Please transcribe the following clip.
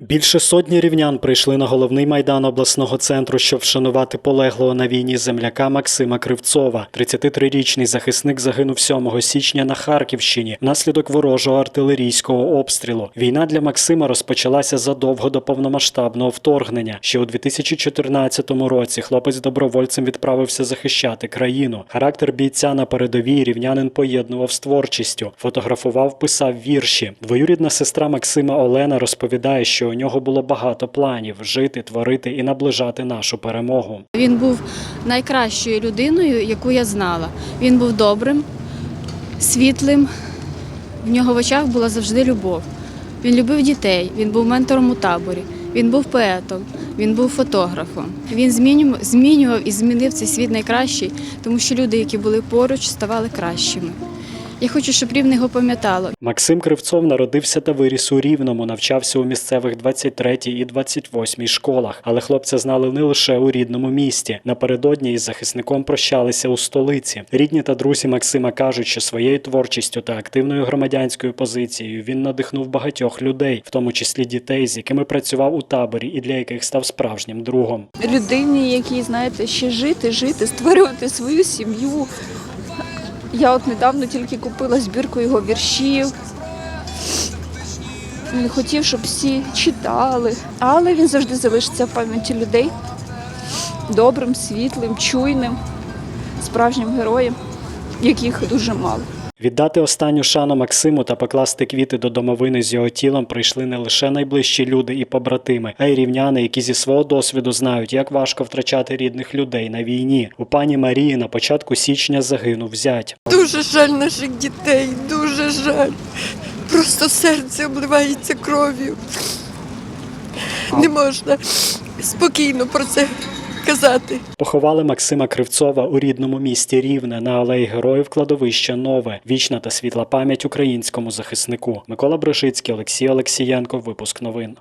Більше сотні рівнян прийшли на головний майдан обласного центру, щоб вшанувати полеглого на війні земляка Максима Кривцова. 33-річний захисник загинув 7 січня на Харківщині внаслідок ворожого артилерійського обстрілу. Війна для Максима розпочалася задовго до повномасштабного вторгнення. Ще у 2014 році хлопець добровольцем відправився захищати країну. Характер бійця на передовій рівнянин поєднував з творчістю, фотографував, писав вірші. Двоюрідна сестра Максима Олена розповідає, що у нього було багато планів жити, творити і наближати нашу перемогу. Він був найкращою людиною, яку я знала. Він був добрим, світлим. В нього в очах була завжди любов. Він любив дітей, він був ментором у таборі, він був поетом, він був фотографом. Він змінював, і змінив цей світ найкращий, тому що люди, які були поруч, ставали кращими. Я хочу, щоб рівне його пам'ятало. Максим Кривцов народився та виріс у Рівному, навчався у місцевих 23 і 28 школах. Але хлопця знали не лише у рідному місті. Напередодні із захисником прощалися у столиці. Рідні та друзі Максима кажуть, що своєю творчістю та активною громадянською позицією він надихнув багатьох людей, в тому числі дітей, з якими працював у таборі і для яких став справжнім другом. людині, якій, знаєте, ще жити, жити, створювати свою сім'ю. Я от недавно тільки купила збірку його віршів. Він хотів, щоб всі читали, але він завжди залишиться в пам'яті людей добрим, світлим, чуйним, справжнім героєм, яких дуже мало. Віддати останню шану Максиму та покласти квіти до домовини з його тілом прийшли не лише найближчі люди і побратими, а й рівняни, які зі свого досвіду знають, як важко втрачати рідних людей на війні. У пані Марії на початку січня загинув зять. Дуже жаль наших дітей, дуже жаль. Просто серце обливається кров'ю. Не можна спокійно про це казати. Поховали Максима Кривцова у рідному місті Рівне на алеї Героїв кладовища Нове. Вічна та світла пам'ять українському захиснику. Микола Брошицький, Олексій Олексієнко. Випуск новин.